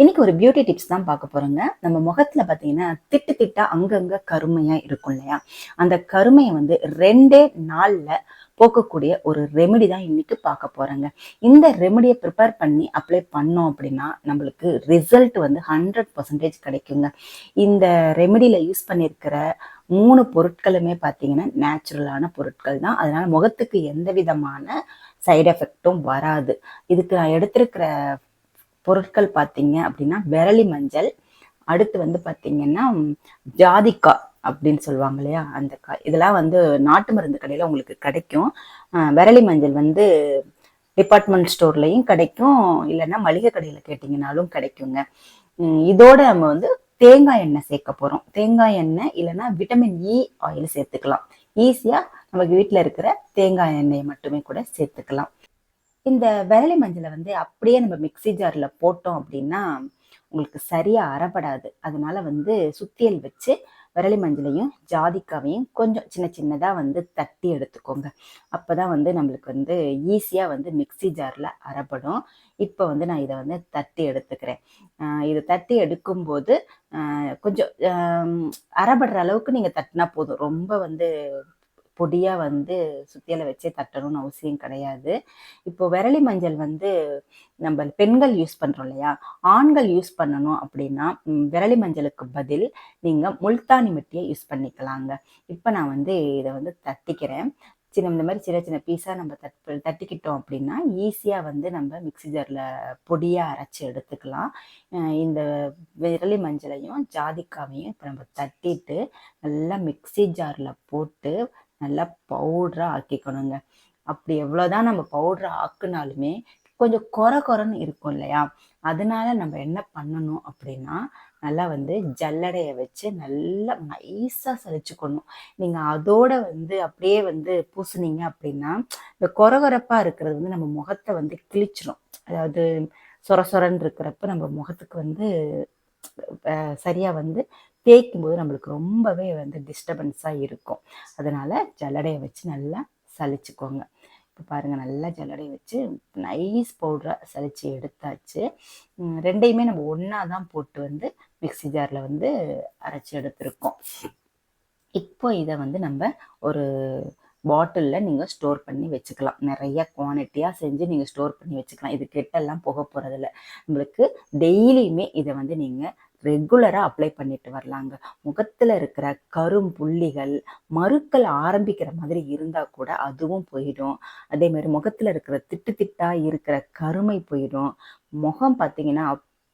இன்னைக்கு ஒரு beauty tips தான் பார்க்க போறோங்க. நம்ம முகத்துல பாத்தீங்கன்னா திட்டு திட்டா அங்கங்க கருமையா இருக்கும் இல்லையா? அந்த கருமையை வந்து ரெண்டே நாள்ல போக்கக்கூடிய ஒரு ரெமெடி தான் இன்னைக்கு பார்க்க போறேங்க. இந்த ரெமெடியை ப்ரிப்பேர் பண்ணி அப்ளை பண்ணோம் அப்படின்னா நம்மளுக்கு ரிசல்ட் வந்து ஹண்ட்ரட் பர்சன்டேஜ் கிடைக்குங்க. இந்த ரெமெடியில யூஸ் பண்ணியிருக்கிற மூணு பொருட்களுமே பார்த்தீங்கன்னா நேச்சுரலான பொருட்கள் தான். அதனால முகத்துக்கு எந்த விதமான சைடு எஃபெக்டும் வராது. இதுக்கு நான் எடுத்திருக்கிற பொருட்கள் பார்த்தீங்க அப்படின்னா விரலி மஞ்சள் அடுத்து வந்து பார்த்தீங்கன்னா ஜாதிக்காய் அப்படின்னு சொல்லுவாங்க இல்லையா அந்த காய் இதெல்லாம் வந்து நாட்டு மருந்து கடையில் உங்களுக்கு கிடைக்கும். விரலி மஞ்சள் வந்து டிபார்ட்மெண்ட் ஸ்டோர்லையும் கிடைக்கும். இல்லைன்னா மளிகை கடையில் கேட்டிங்கனாலும் கிடைக்குங்க. இதோட நம்ம வந்து தேங்காய் எண்ணெய் சேர்க்க போகிறோம் தேங்காய் எண்ணெய் இல்லைன்னா விட்டமின் இ ஆயில் சேர்த்துக்கலாம். ஈஸியாக நமக்கு வீட்டில் இருக்கிற தேங்காய் எண்ணெயை மட்டுமே கூட சேர்த்துக்கலாம். இந்த விரலி மஞ்சளை வந்து அப்படியே நம்ம மிக்ஸி ஜாரில் போட்டோம் அப்படின்னா உங்களுக்கு சரியாக அறப்படாது. அதனால வந்து சுத்தியல் வச்சு விரலி மஞ்சளையும் ஜாதிக்காவையும் கொஞ்சம் சின்ன சின்னதாக வந்து தட்டி எடுத்துக்கோங்க. அப்போ தான் வந்து நம்மளுக்கு வந்து ஈஸியாக வந்து மிக்ஸி ஜாரில் அறப்படும். இப்போ வந்து நான் இதை வந்து தட்டி எடுத்துக்கிறேன். இதை தட்டி எடுக்கும்போது கொஞ்சம் அறப்படுற அளவுக்கு நீங்கள் தட்டினா போதும். ரொம்ப வந்து பொடியாக வந்து சுத்தியில் வச்சே தட்டணும்னு அவசியம் கிடையாது. இப்போ விரலி மஞ்சள் வந்து நம்ம பெண்கள் யூஸ் பண்ணுறோம் இல்லையா? ஆண்கள் யூஸ் பண்ணணும் அப்படின்னா விரலி மஞ்சளுக்கு பதில் நீங்கள் முல்தானி மிட்டியை யூஸ் பண்ணிக்கலாங்க. இப்போ நான் வந்து இதை வந்து தட்டிக்கிறேன். சின்ன இந்த மாதிரி சின்ன சின்ன பீஸாக நம்ம தட் தட்டிக்கிட்டோம் அப்படின்னா ஈஸியாக வந்து நம்ம மிக்ஸி ஜாரில் பொடியாக அரைச்சி எடுத்துக்கலாம். இந்த விரலி மஞ்சளையும் ஜாதிக்காவையும் இப்போ நம்ம தட்டிட்டு நல்லா மிக்ஸி ஜாரில் போட்டு நல்லா பவுடராக ஆக்கிக்கணுங்க. அப்படி எவ்வளோதான் நம்ம பவுடரை ஆக்குனாலுமே கொஞ்சம் கொர கொரன்னு இருக்கும் இல்லையா? அதனால நம்ம என்ன பண்ணணும் அப்படின்னா நல்லா வந்து ஜல்லடையை வச்சு நல்லா நைஸாக சலிச்சுக்கணும் நீங்கள் அதோட வந்து அப்படியே வந்து பூசுனீங்க அப்படின்னா இந்த கொரகொரப்பாக இருக்கிறது வந்து நம்ம முகத்தை வந்து கிழிச்சிரும். அதாவது சொர சொரன்னு இருக்கிறப்ப நம்ம முகத்துக்கு வந்து சரியா வந்து தேய்க்கும் போது நம்மளுக்கு ரொம்பவே வந்து டிஸ்டர்பன்ஸாக இருக்கும். அதனால ஜல்லடையை வச்சு நல்லா சலிச்சுக்கோங்க இப்போ பாருங்கள் நல்லா ஜல்லடையை வச்சு நைஸ் பவுடராக சலித்து எடுத்தாச்சு. ரெண்டையுமே நம்ம ஒன்றா தான் போட்டு வந்து மிக்ஸி ஜாரில் வந்து அரைச்சி எடுத்திருக்கோம். இப்போ இதை வந்து நம்ம ஒரு பாட்டிலில் நீங்கள் ஸ்டோர் பண்ணி வச்சுக்கலாம். நிறைய குவான்டிட்டியாக செஞ்சு நீங்கள் ஸ்டோர் பண்ணி வச்சுக்கலாம். இது கெட்டெல்லாம் போக போகிறதில்ல நம்மளுக்கு டெய்லியுமே இதை வந்து நீங்கள் ரெகுலராக அப்ளை பண்ணிட்டு வரலாங்க. முகத்தில் இருக்கிற கரும் புள்ளிகள் மறுக்கள் ஆரம்பிக்கிற மாதிரி இருந்தால் கூட அதுவும் போயிடும். அதே மாதிரி முகத்தில் இருக்கிற திட்டு திட்டா இருக்கிற கருமை போயிடும். முகம் பார்த்தீங்கன்னா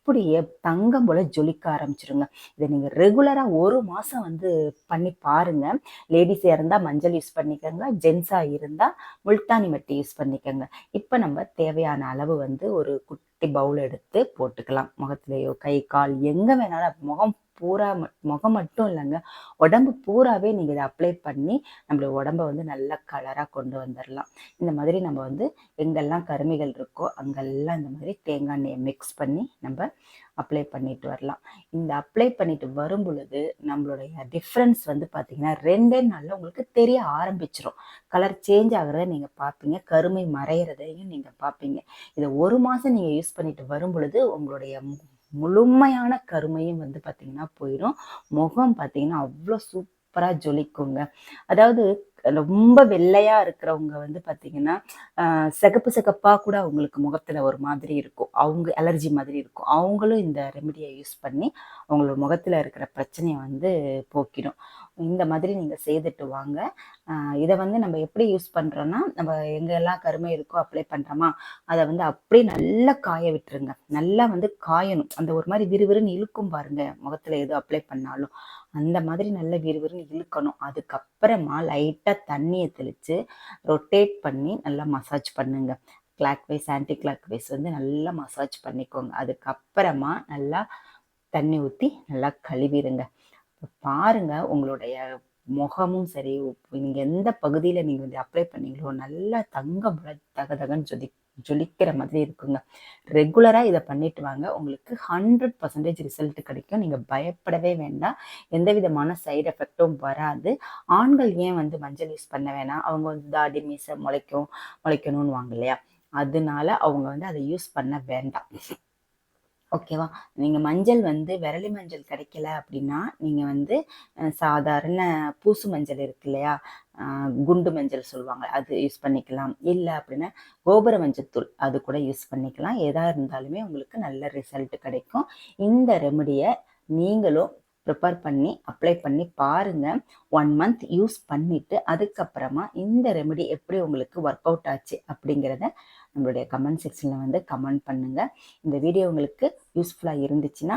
அப்படியே தங்கம் போல ஜொலிக்க ஆரம்பிச்சிருங்க. இதை நீங்கள் ரெகுலராக ஒரு மாதம் வந்து பண்ணி பாருங்க. லேடிஸாக இருந்தால் மஞ்சள் யூஸ் பண்ணிக்கோங்க. ஜென்ஸாக இருந்தால் முல்தானி மட்டி யூஸ் பண்ணிக்கோங்க. இப்போ நம்ம தேவையான அளவு வந்து ஒரு குட்டி பவுல் எடுத்து போட்டுக்கலாம். முகத்துலேயோ கை கால் எங்கே வேணாலும் முகம் பூரா முகம் மட்டும் இல்லைங்க. உடம்பு பூராவே நீங்கள் இதை அப்ளை பண்ணி நம்மளோட உடம்ப வந்து நல்ல கலராக கொண்டு வந்துடலாம் இந்த மாதிரி நம்ம வந்து எங்கெல்லாம் கருமைகள் இருக்கோ அங்கெல்லாம் இந்த மாதிரி தேங்காய் எண்ணெயை மிக்ஸ் பண்ணி நம்ம அப்ளை பண்ணிட்டு வரலாம். இந்த அப்ளை பண்ணிட்டு வரும் பொழுது நம்மளுடைய டிஃப்ரென்ஸ் வந்து பார்த்தீங்கன்னா ரெண்டே நாளில் உங்களுக்கு தெரிய ஆரம்பிச்சிடும் கலர் சேஞ்ச் ஆகிறத நீங்கள் பார்ப்பீங்க கருமை மறையிறதையும் நீங்கள் பார்ப்பீங்க இதை ஒரு மாதம் நீங்கள் யூஸ் பண்ணிட்டு வரும் பொழுது உங்களுடைய முழுமையான கருமையும் வந்து பார்த்தீங்கன்னா போயிடும். முகம் பார்த்தீங்கன்னா அவ்வளோ சூப்பராக ஜொலிக்குங்க. அதாவது ரொம்ப வெள்ளையா இருக்கிறவங்க வந்து பார்த்தீங்கன்னா சிகப்பு சிகப்பாக கூட அவங்களுக்கு முகத்துல ஒரு மாதிரி இருக்கும். அவங்க அலர்ஜி மாதிரி இருக்கும். அவங்களும் இந்த ரெமடியை யூஸ் பண்ணி அவங்களோட முகத்துல இருக்கிற பிரச்சனையை வந்து போக்கிடும். இந்த மாதிரி நீங்கள் செய்துட்டு வாங்க. இதை வந்து நம்ம எப்படி யூஸ் பண்ணுறோன்னா நம்ம எங்கெல்லாம் கருமை இருக்கோ அப்ளை பண்ணுறோமா அதை வந்து அப்படியே நல்லா காய விட்டுருங்க. நல்லா வந்து காயணும். அந்த ஒரு மாதிரி விறுவிறுன்னு இழுக்கும் பாருங்க. முகத்தில் எது அப்ளை பண்ணாலும். அந்த மாதிரி நல்ல விறுவிறுன்னு இழுக்கணும். அதுக்கப்புறமா லைட்டாக தண்ணியை தெளித்து ரொட்டேட் பண்ணி நல்லா மசாஜ் பண்ணுங்க. Clockwise anticlockwise வந்து நல்லா மசாஜ் பண்ணிக்கோங்க. அதுக்கப்புறமா நல்லா தண்ணி ஊற்றி நல்லா கழுவிடுங்க. பாருங்கள் பாருங்க உங்களுடைய முகமும் சரி நீங்கள் எந்த பகுதியில் நீங்கள் வந்து அப்ளை பண்ணீங்களோ நல்லா தங்கம் தக தகன்னு சொல்லி ஜொலிக்கிற மாதிரி இருக்குங்க. ரெகுலராக இதை பண்ணிட்டு வாங்க. உங்களுக்கு ஹண்ட்ரட் பர்சன்டேஜ் ரிசல்ட் கிடைக்கும். நீங்கள் பயப்படவே வேண்டாம். எந்த விதமான சைடு எஃபெக்டும் வராது. ஆண்கள் ஏன் வந்து மஞ்சள் யூஸ் பண்ண வேணாம்? அவங்க வந்து தாடி மீசை முளைக்கும் முளைக்கணும்னு வாங்க இல்லையா? அதனால அவங்க வந்து அதை யூஸ் பண்ண வேண்டாம். ஓகேவா? நீங்கள் மஞ்சள் வந்து விரலி மஞ்சள் கிடைக்கல அப்படின்னா நீங்கள் வந்து சாதாரண பூசு மஞ்சள் இருக்கு இல்லையா? குண்டு மஞ்சள் சொல்லுவாங்க. அது யூஸ் பண்ணிக்கலாம். இல்லை அப்படின்னா கோபுர மஞ்சத்தூள் அது கூட யூஸ் பண்ணிக்கலாம். எதாக இருந்தாலுமே உங்களுக்கு நல்ல ரிசல்ட் கிடைக்கும். இந்த ரெமடியை நீங்களும் ப்ரிப்பேர் பண்ணி அப்ளை பண்ணி பாருங்க. ஒன் மந்த் யூஸ் பண்ணிட்டு அதுக்கப்புறமா இந்த ரெமெடி எப்படி உங்களுக்கு ஒர்க் அவுட் ஆச்சு அப்படிங்கிறத நம்மளுடைய கமெண்ட் செக்ஷனில் வந்து கமெண்ட் பண்ணுங்கள் இந்த வீடியோ உங்களுக்கு யூஸ்ஃபுல்லாக இருந்துச்சுன்னா